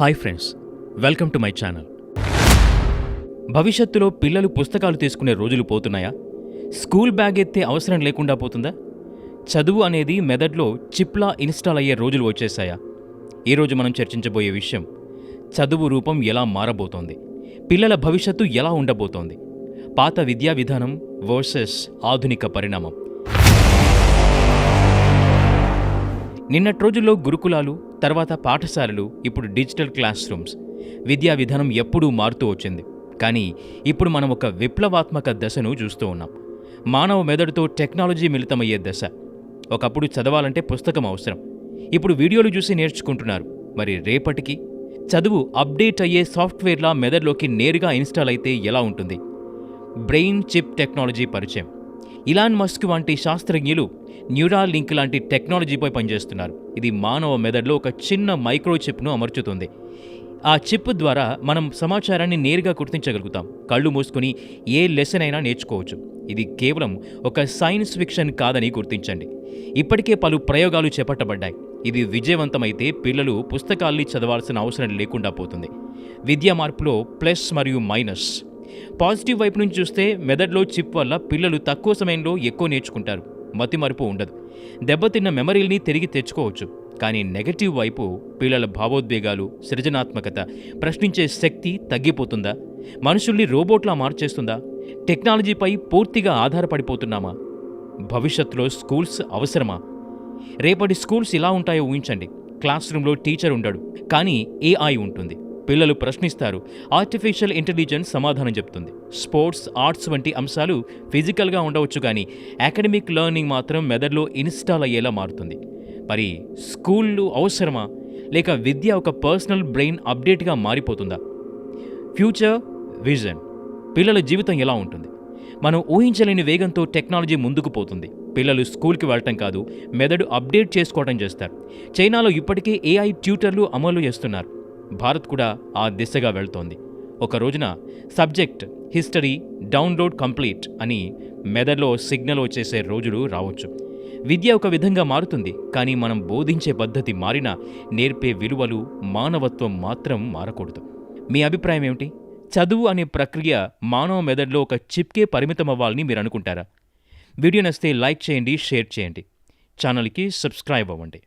Hi friends welcome to my channel భవిష్యత్తులో పిల్లలు పుస్తకాలు తీసుకునే రోజులు పోతున్నాయా? స్కూల్ బ్యాగ్ ఎత్తే అవసరం లేకుండా పోతుందా? చదువు అనేది మెదడులో చిప్లా ఇన్స్టాల్ అయ్యే రోజులు వచ్చేసాయా ఈరోజు మనం చర్చించబోయే విషయం చదువు రూపం ఎలా మారబోతోంది? పిల్లల భవిష్యత్తు ఎలా ఉండబోతోంది? పాత విద్యా విధానం వర్సెస్ ఆధునిక పరిణామం. నిన్నటి రోజుల్లో గురుకులాలు తర్వాత పాఠశాలలు ఇప్పుడు డిజిటల్ క్లాస్ రూమ్స్ విద్యా విధానం ఎప్పుడూ మారుతూ వచ్చింది. కానీ ఇప్పుడు మనం ఒక విప్లవాత్మక దశను చూస్తూ ఉన్నాం. మానవ మెదడుతో టెక్నాలజీ మిళితమయ్యే దశ. ఒకప్పుడు చదవాలంటే పుస్తకం అవసరం. ఇప్పుడు వీడియోలు చూసి నేర్చుకుంటున్నారు. మరి రేపటికి? చదువు అప్డేట్ అయ్యే సాఫ్ట్వేర్లా మెదడులోకి నేరుగా ఇన్స్టాల్ అయితే ఎలా ఉంటుంది? బ్రెయిన్ చిప్ టెక్నాలజీ పరిచయం. ఇలాన్ మస్క్ వంటి శాస్త్రజ్ఞులు న్యూరాల్ లింక్ లాంటి టెక్నాలజీపై పనిచేస్తున్నారు. ఇది మానవ మెదడులో ఒక చిన్న మైక్రో చిప్ను అమర్చుతుంది. ఆ చిప్ ద్వారా మనం సమాచారాన్ని నేరుగా గుర్తించగలుగుతాం. కళ్ళు మూసుకుని ఏ లెసన్ అయినా నేర్చుకోవచ్చు. ఇది కేవలం ఒక సైన్స్ ఫిక్షన్ కాదని గుర్తించండి. ఇప్పటికే పలు ప్రయోగాలు చేపట్టబడ్డాయి. ఇది విజయవంతమైతే పిల్లలు పుస్తకాల్ని చదవాల్సిన అవసరం లేకుండా పోతుంది. విద్యా మార్పులో ప్లస్ మరియు మైనస్. పాజిటివ్ వైపు నుంచి చూస్తే మెదడులో చిప్ వల్ల పిల్లలు తక్కువ సమయంలో ఎక్కువ నేర్చుకుంటారు. మతిమరుపు ఉండదు. దెబ్బతిన్న మెమరీల్ని తిరిగి తెచ్చుకోవచ్చు. కానీ నెగటివ్ వైపు పిల్లల భావోద్వేగాలు సృజనాత్మకత ప్రశ్నించే శక్తి తగ్గిపోతుందా? మనుషుల్ని రోబోట్లా మార్చేస్తుందా? టెక్నాలజీపై పూర్తిగా ఆధారపడిపోతున్నామా? భవిష్యత్తులో స్కూల్స్ అవసరమా? రేపటి స్కూల్స్ ఇలా ఉంటాయో ఊహించండి. క్లాస్ రూమ్లో టీచర్ ఉండడు. కానీ ఏఐ ఉంటుంది. పిల్లలు ప్రశ్నిస్తారు. ఆర్టిఫిషియల్ ఇంటెలిజెన్స్ సమాధానం చెప్తుంది. స్పోర్ట్స్ ఆర్ట్స్ వంటి అంశాలు ఫిజికల్గా ఉండవచ్చు కానీ అకాడమిక్ లెర్నింగ్ మాత్రం మెదడులో ఇన్స్టాల్ అయ్యేలా మారుతుంది. మరి స్కూళ్ళు అవసరమా? లేక విద్య ఒక పర్సనల్ బ్రెయిన్ అప్డేట్గా మారిపోతుందా? ఫ్యూచర్ విజన్ పిల్లల జీవితం ఎలా ఉంటుంది? మనం ఊహించలేని వేగంతో టెక్నాలజీ ముందుకు పోతుంది. పిల్లలు స్కూల్కి వెళ్ళటం కాదు మెదడు అప్డేట్ చేసుకోవడం చేస్తారు. చైనాలో ఇప్పటికే ఏఐ ట్యూటర్లు అమలు చేస్తున్నారు. భారత్ కూడా ఆ దిశగా వెళ్తోంది. ఒక రోజున సబ్జెక్ట్ హిస్టరీ డౌన్లోడ్ కంప్లీట్ అని మెదడులో సిగ్నల్ వచ్చేసే రోజులు రావచ్చు. విద్య ఒక విధంగా మారుతుంది కానీ మనం బోధించే పద్ధతి మారినా నేర్పే విలువలు మానవత్వం మాత్రం మారకూడదు. మీ అభిప్రాయం ఏమిటి? చదువు అనే ప్రక్రియ మానవ మెదడులో ఒక చిప్కే పరిమితం అవ్వాలని మీరు అనుకుంటారా? వీడియో నస్తే లైక్ చేయండి షేర్ చేయండి. ఛానల్కి సబ్స్క్రైబ్ అవ్వండి.